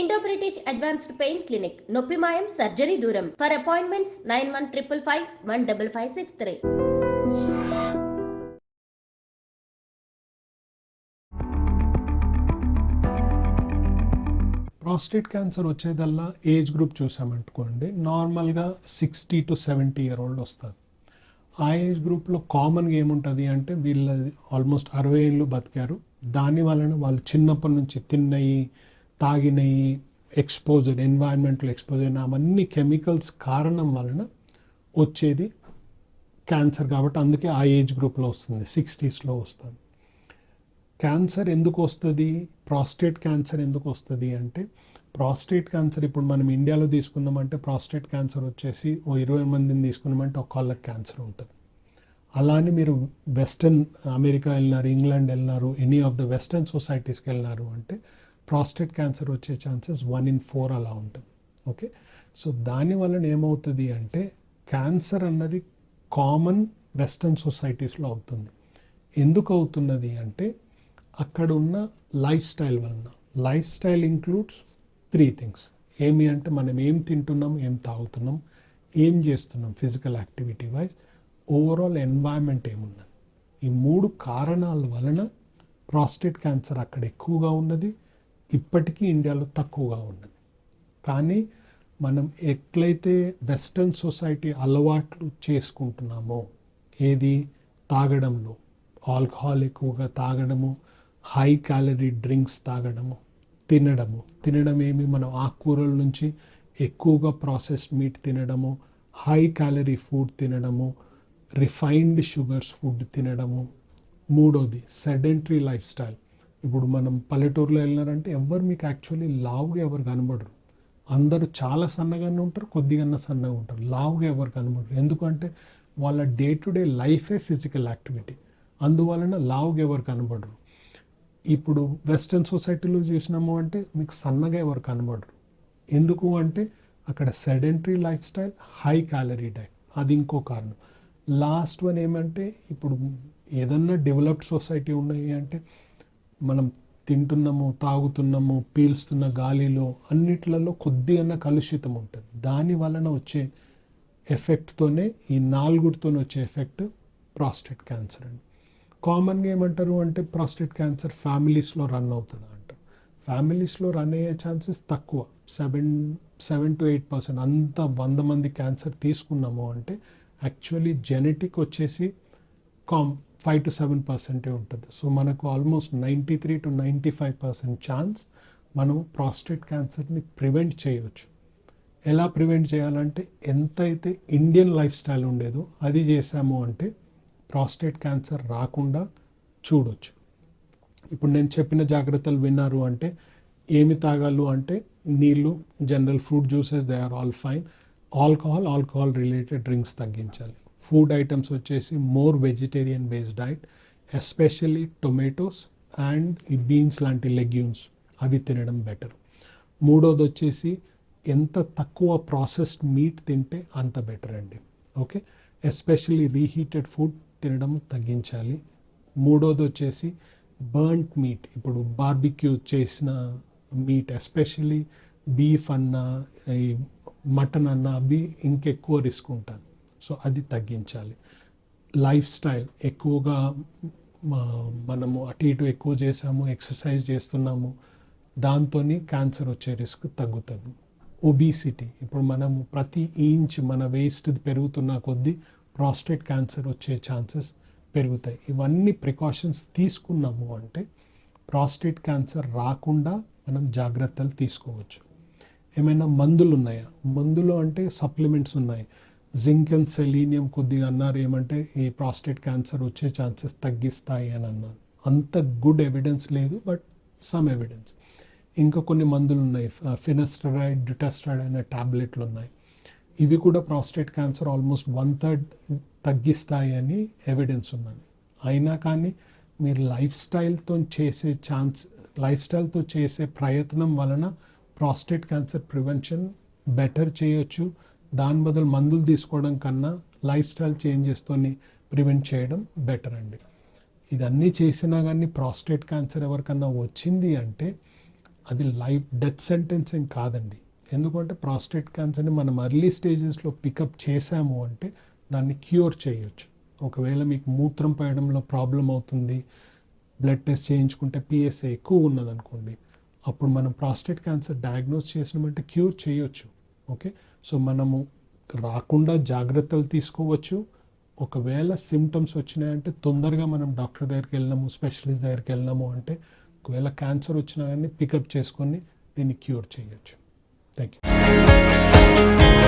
Indo British advanced pain clinic నొప్పి మాయం surgery దూరం for appointments nine one triple five one double five six three prostate cancer వచ్చేదల్లా age group చూసామనుకోండి నార్మల్గా sixty to seventy year old వస్తారు. ఆ age గ్రూప్లో కామన్గా ఏముంటుంది అంటే వీళ్ళ ఆల్మోస్ట్ అరవై ఏళ్ళు బతికారు. దాని వలన వాళ్ళు చిన్నప్పటి నుంచి తిన్నయి తాగినయి ఎక్స్పోజర్ ఎన్వైరన్మెంటల్ ఎక్స్పోజర్ అవన్నీ కెమికల్స్ కారణం వలన వచ్చేది క్యాన్సర్ కాబట్టి అందుకే ఆ ఏజ్ గ్రూప్లో వస్తుంది సిక్స్టీస్లో వస్తుంది. క్యాన్సర్ ఎందుకు వస్తుంది? ప్రాస్టేట్ క్యాన్సర్ ఎందుకు వస్తుంది అంటే ప్రాస్టేట్ క్యాన్సర్ ఇప్పుడు మనం ఇండియాలో తీసుకున్నామంటే ప్రాస్టేట్ క్యాన్సర్ వచ్చేసి ఓ ఇరవై మందిని తీసుకున్నామంటే ఒక క్యాన్సర్ ఉంటుంది. అలానే మీరు వెస్టర్న్ అమెరికా వెళ్ళినారు ఇంగ్లాండ్ వెళ్ళినారు ఎనీ ఆఫ్ ద వెస్టర్న్ సొసైటీస్కి వెళ్ళినారు అంటే ప్రాస్టేట్ క్యాన్సర్ వచ్చే ఛాన్సెస్ వన్ ఇన్ ఫోర్ అలా ఉంటుంది. ఓకే సో దాని వలన ఏమవుతుంది అంటే క్యాన్సర్ అన్నది కామన్ వెస్టర్న్ సొసైటీస్లో అవుతుంది. ఎందుకు అవుతున్నది అంటే అక్కడ ఉన్న లైఫ్ స్టైల్ వలన. Life style includes three things ఏమి అంటే మనం ఏం తింటున్నాం ఏం తాగుతున్నాం ఏం చేస్తున్నాం physical activity wise overall environment ఏమున్నది. ఈ మూడు కారణాల వలన ప్రాస్టేట్ క్యాన్సర్ అక్కడ ఎక్కువగా ఉన్నది. ఇప్పటికీ ఇండియాలో తక్కువగా ఉన్నది. కానీ మనం ఎట్లయితే వెస్టర్న్ సొసైటీ అలవాట్లు చేసుకుంటున్నామో ఏది తాగడంలో ఆల్కహాల్ ఎక్కువగా తాగడము హై క్యాలరీ డ్రింక్స్ తాగడము తినడము తినడం ఏమి మనం ఆకుకూరల నుంచి ఎక్కువగా ప్రాసెస్డ్ మీట్ తినడము హై క్యాలరీ ఫుడ్ తినడము రిఫైన్డ్ షుగర్స్ ఫుడ్ తినడము మూడోది సెడెంటరీ లైఫ్ స్టైల్. ఇప్పుడు మనం పల్లెటూరులో వెళ్ళినారంటే ఎవరు మీకు యాక్చువల్లీ లావుగా ఎవరు కనబడరు. అందరూ చాలా సన్నగానే ఉంటారు కొద్దిగా సన్నగా ఉంటారు. లావుగా ఎవరు కనబడరు. ఎందుకంటే వాళ్ళ డే టు డే లైఫే ఫిజికల్ యాక్టివిటీ అందువలన లావుగా ఎవరు కనబడరు. ఇప్పుడు వెస్ట్రన్ సొసైటీలో చూసినాము అంటే మీకు సన్నగా ఎవరు కనబడరు. ఎందుకు అంటే అక్కడ sedentary life style high calorie diet అది ఇంకో కారణం. లాస్ట్ వన్ ఏమంటే ఇప్పుడు ఏదన్నా డెవలప్డ్ సొసైటీ ఉన్నాయి అంటే మనం తింటున్నాము తాగుతున్నాము పీల్స్తున్న గాలిలో అన్నిట్లలో కొద్దిగా కలుషితం ఉంటుంది. దాని వలన వచ్చే ఎఫెక్ట్తోనే ఈ నాలుగుతోనే వచ్చే ఎఫెక్ట్ ప్రాస్టేట్ క్యాన్సర్ అండి. కామన్గా ఏమంటారు అంటే ప్రాస్టేట్ క్యాన్సర్ ఫ్యామిలీస్లో రన్ అవుతుంది అంటారు ఫ్యామిలీస్లో రన్ అయ్యే ఛాన్సెస్ తక్కువ. Seven seven to eight percent అంత వంద మంది క్యాన్సర్ తీసుకున్నాము అంటే యాక్చువల్లీ జెనెటిక్ వచ్చేసి కామ్ ఫైవ్ టు సెవెన్ పర్సెంటే ఉంటుంది. సో మనకు almost ninety three to ninety five percent chance మనం ప్రాస్టేట్ క్యాన్సర్ని ప్రివెంట్ చేయవచ్చు. ఎలా ప్రివెంట్ చేయాలంటే ఎంతైతే ఇండియన్ లైఫ్ స్టైల్ ఉండేదో అది చేసాము అంటే ప్రాస్టేట్ క్యాన్సర్ రాకుండా చూడొచ్చు. ఇప్పుడు నేను చెప్పిన జాగ్రత్తలు విన్నారు అంటే ఏమి తాగాలు అంటే నీళ్ళు general fruit juices they are all fine. Alcohol alcohol related drinks తగ్గించాలి. ఫుడ్ ఐటమ్స్ వచ్చేసి more vegetarian based diet especially tomatoes and ఈ బీన్స్ లాంటి లెగ్యూమ్స్. అవి తినడం బెటర్. మూడోది వచ్చేసి ఎంత తక్కువ ప్రాసెస్డ్ మీట్ తింటే అంత బెటర్ అండి. ఓకే? ఎస్పెషల్లీ రీహీటెడ్ ఫుడ్ తినడం తగ్గించాలి. మూడోది వచ్చేసి బర్న్ట్ మీట్. ఇప్పుడు బార్బిక్యూ చేసిన మీట్ ఎస్పెషల్లీ బీఫ్ అన్న ఈ మటన్ అన్న అవి ఇంకెక్కువ రిస్క్ ఉంటుంది. సో అది తగ్గించాలి. లైఫ్ స్టైల్ ఎక్కువగా మనము అటు ఇటు ఎక్కువ చేసాము ఎక్సర్సైజ్ చేస్తున్నాము దాంతో క్యాన్సర్ వచ్చే రిస్క్ తగ్గుతుంది. ఒబీసిటీ ఇప్పుడు మనము ప్రతి ఇంచ్ మన వేస్ట్ పెరుగుతున్న కొద్దీ ప్రాస్టేట్ క్యాన్సర్ వచ్చే ఛాన్సెస్ పెరుగుతాయి. ఇవన్నీ ప్రికాషన్స్ తీసుకున్నాము అంటే ప్రాస్టేట్ క్యాన్సర్ రాకుండా మనం జాగ్రత్తలు తీసుకోవచ్చు. ఏమైనా మందులు ఉన్నాయా మందులు అంటే సప్లిమెంట్స్ ఉన్నాయి. జింక్ అండ్ సెలీనియం కొద్దిగా అన్నారు ఏమంటే ఈ ప్రాస్టేట్ క్యాన్సర్ వచ్చే ఛాన్సెస్ తగ్గిస్తాయి అని అన్నారు. అంత గుడ్ ఎవిడెన్స్ లేదు బట్ సమ్ ఎవిడెన్స్ ఇంకా కొన్ని మందులు ఉన్నాయి. ఫినస్టరైడ్ డ్యూటాస్టరాయిడ్ అనే టాబ్లెట్లు ఉన్నాయి. ఇవి కూడా prostate cancer almost one third తగ్గిస్తాయి అని ఎవిడెన్స్ ఉన్నది. అయినా కానీ మీరు లైఫ్ స్టైల్తో చేసే ఛాన్స్ లైఫ్ స్టైల్తో చేసే ప్రయత్నం వలన ప్రాస్టేట్ క్యాన్సర్ ప్రివెన్షన్ బెటర్ చేయొచ్చు. దాని బదులు మందులు తీసుకోవడం కన్నా లైఫ్ స్టైల్ చేంజెస్తోని ప్రివెంట్ చేయడం బెటర్ అండి. ఇదన్నీ చేసినా కానీ ప్రాస్టేట్ క్యాన్సర్ ఎవరికన్నా వచ్చింది అంటే అది లైఫ్ డెత్ సెంటెన్స్ ఏం కాదండి. ఎందుకంటే ప్రాస్టేట్ క్యాన్సర్ని మనం ఎర్లీ స్టేజెస్లో పికప్ చేసాము అంటే దాన్ని క్యూర్ చేయొచ్చు. ఒకవేళ మీకు మూత్రం పోయడంలో ప్రాబ్లం అవుతుంది బ్లడ్ టెస్ట్ చేయించుకుంటే పిఎస్ఏ ఎక్కువ ఉన్నదనుకోండి అప్పుడు మనం ప్రాస్టేట్ క్యాన్సర్ డయాగ్నోస్ చేసినామంటే క్యూర్ చేయొచ్చు. ఓకే? సో మనము రాకుండా జాగ్రత్తలు తీసుకోవచ్చు. ఒకవేళ సిమ్టమ్స్ వచ్చినాయంటే తొందరగా మనం డాక్టర్ దగ్గరికి వెళ్ళినాము స్పెషలిస్ట్ దగ్గరికి వెళ్ళినాము అంటే ఒకవేళ క్యాన్సర్ వచ్చినా కానీ పికప్ చేసుకొని దీన్ని క్యూర్ చేయొచ్చు. Thank you